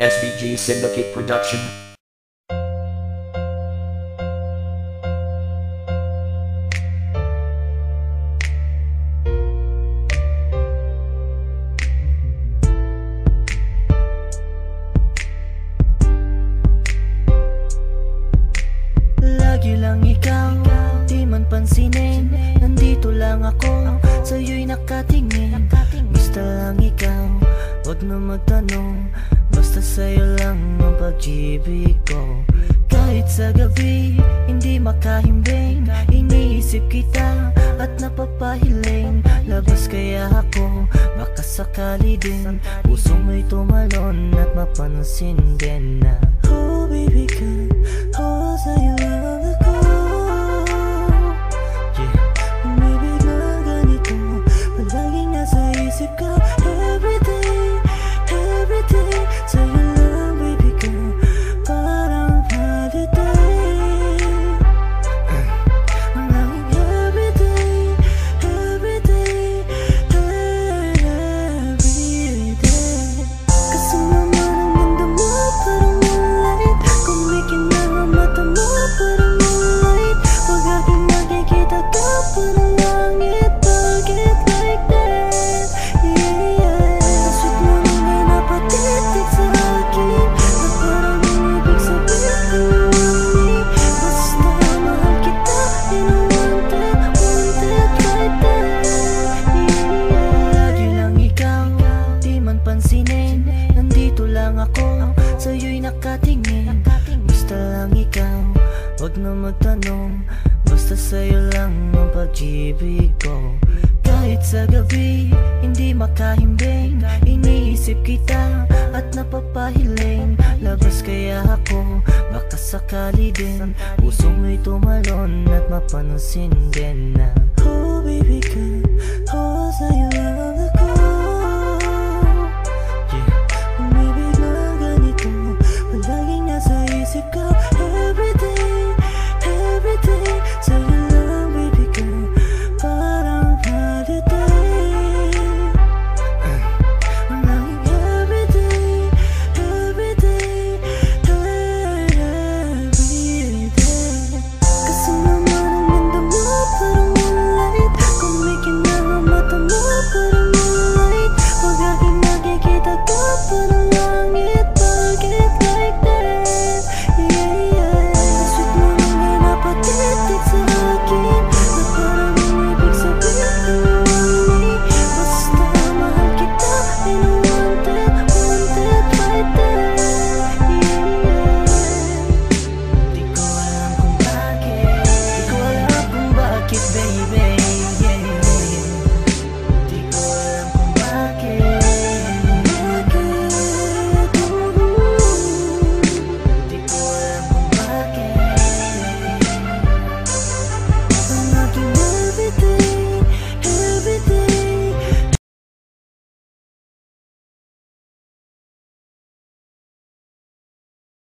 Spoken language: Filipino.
SBG Syndicate Production. Lagi lang ikaw, di man pansinin. Nandito lang ako, sa'yo'y nakatingin. Basta lang ikaw, wag na magtanong Basta sa'yo lang ang pag-ibig ko. Kahit sa gabi, hindi makahimbing. Iniisip kita at napapahiling. Labas kaya ako, baka sakali din. Puso mo'y tumalon at mapansin din na nakatingin. Basta lang ikaw. Wag na magtanong. Basta sa'yo lang ang pag-ibig ko. Kahit sa gabi Hindi makahimbing. Iniisip kita At napapahiling. Labas kaya ako Baka sakali din. Puso mo'y tumalon At mapansin din na. Oh baby girl. Oh sa'yo